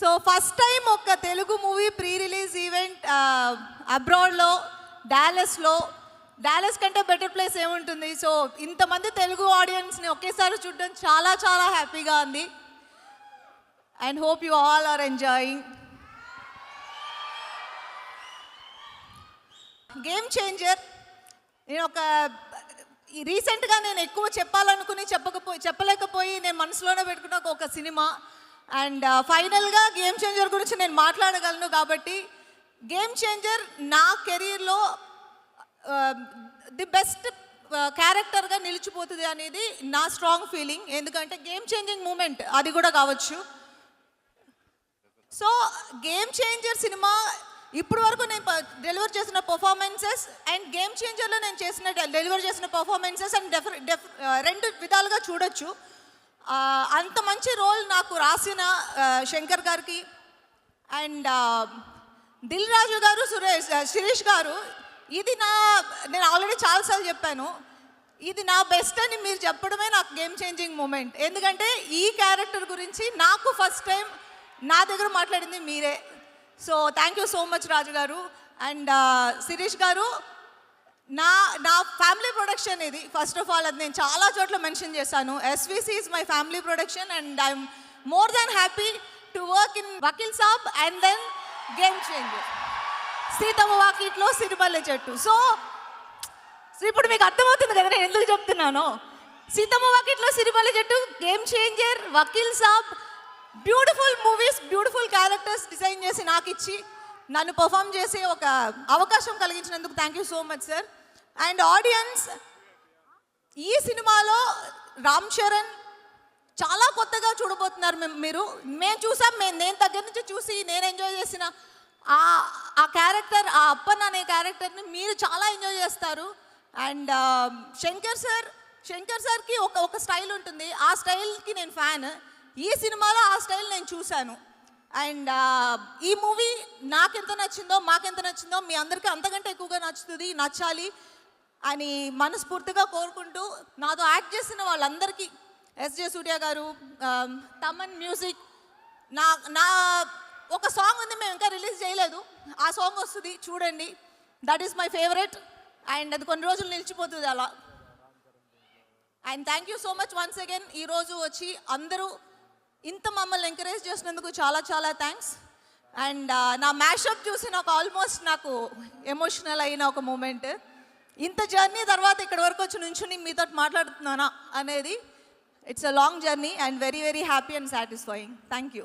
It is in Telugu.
సో ఫస్ట్ టైం ఒక Telugu movie pre release event అబ్రాడ్లో డాలస్లో డాలస్ కంటే బెటర్ ప్లేస్ ఏముంటుంది? సో ఇంతమంది తెలుగు ఆడియన్స్ని ఒకేసారి చూడడం చాలా చాలా హ్యాపీగా ఉంది. And hope you all are enjoying Game Changer నేను ఒక రీసెంట్గా నేను ఎక్కువ చెప్పాలనుకుని చెప్పకపోయి చెప్పలేకపోయి నేను మనసులోనే పెట్టుకున్న ఒక సినిమా. అండ్ ఫైనల్గా గేమ్ చేంజర్ గురించి నేను మాట్లాడగలను కాబట్టి గేమ్ చేంజర్ నా కెరీర్లో ది బెస్ట్ క్యారెక్టర్గా నిలిచిపోతుంది అనేది నా స్ట్రాంగ్ ఫీలింగ్. ఎందుకంటే గేమ్ చేంజింగ్ మూమెంట్ అది కూడా కావచ్చు. సో గేమ్ చేంజర్ సినిమా ఇప్పుడు వరకు నేను డెలివర్ చేసిన పర్ఫార్మెన్సెస్ అండ్ గేమ్ చేంజర్లో నేను చేసిన డెలివర్ చేసిన పర్ఫార్మెన్సెస్ అండ్ డెఫ రెండు విధాలుగా చూడొచ్చు. అంత మంచి రోల్ నాకు రాసిన శంకర్ గారికి. అండ్ దిల్ రాజు గారు సురేష్ శిరీష్ గారు ఇది నా నేను ఆల్రెడీ చాలాసార్లు చెప్పాను ఇది నా బెస్ట్ అని మీరు చెప్పడమే నాకు గేమ్ చేంజింగ్ మూమెంట్ ఎందుకంటే ఈ క్యారెక్టర్ గురించి నాకు ఫస్ట్ టైం నా దగ్గర మాట్లాడింది మీరే. So thank you so much Raju garu. And Sirish garu నా నా ఫ్యామిలీ ప్రొడక్షన్ ఇది. ఫస్ట్ ఆఫ్ ఆల్ అది నేను చాలా చోట్ల మెన్షన్ చేశాను. SVC is my family production and I'm more than happy to work in Vakeel Saab and then Game Changer Seethamma Vakitlo Sirimalle Chettu. So ఇప్పుడు మీకు అర్థమవుతుంది కదా నేను ఎందుకు చెప్తున్నాను. Seethamma Vakitlo Sirimalle Chettu Game Changer Vakeel Saab beautiful movies beautiful characters design చేసి నాకు ఇచ్చి నన్ను పర్ఫామ్ చేసే ఒక అవకాశం కలిగించినందుకు thank you so much sir and audience ఈ సినిమాలో రామ్ చరణ్ చాలా కొత్తగా చూడబోతున్నారు మేము మీరు. మేము చూసాం మేము నేను దగ్గర నుంచి చూసి నేను ఎంజాయ్ చేసిన ఆ ఆ క్యారెక్టర్ ఆ అప్పన్ అనే క్యారెక్టర్ని మీరు చాలా ఎంజాయ్ చేస్తారు. And um, Shankar sir Shankar సార్కి ఒక ఒక స్టైల్ ఉంటుంది. ఆ స్టైల్కి నేను ఫ్యాన్ ఈ సినిమాలో ఆ స్టైల్ నేను చూశాను. అండ్ uh, ఈ మూవీ నాకెంత నచ్చిందో మాకెంత నచ్చిందో మీ అందరికీ అంతకంటే ఎక్కువగా నచ్చుతుంది నచ్చాలి అని మనస్ఫూర్తిగా కోరుకుంటూ నాతో యాక్ట్ చేసిన వాళ్ళందరికీ ఎస్జే సూర్య గారు um, తమన్ మ్యూజిక్ నా నా ఒక సాంగ్ ఉంది మేము ఇంకా రిలీజ్ చేయలేదు. ఆ సాంగ్ వస్తుంది చూడండి. That is my favourite and అది కొన్ని రోజులు నిలిచిపోతుంది అలా. And thank you so much once again ఈరోజు వచ్చి అందరూ ఇంత మమ్మల్ని ఎంకరేజ్ చేసినందుకు చాలా చాలా థ్యాంక్స్ అండ్ uh, నా మ్యాషప్ చూసి నాకు ఆల్మోస్ట్ నాకు ఎమోషనల్ అయిన ఒక మూమెంట్ ఇంత జర్నీ తర్వాత ఇక్కడ వరకు వచ్చి నుంచుని మీతో మాట్లాడుతున్నానా అనేది it's a long journey and very very happy and satisfying thank you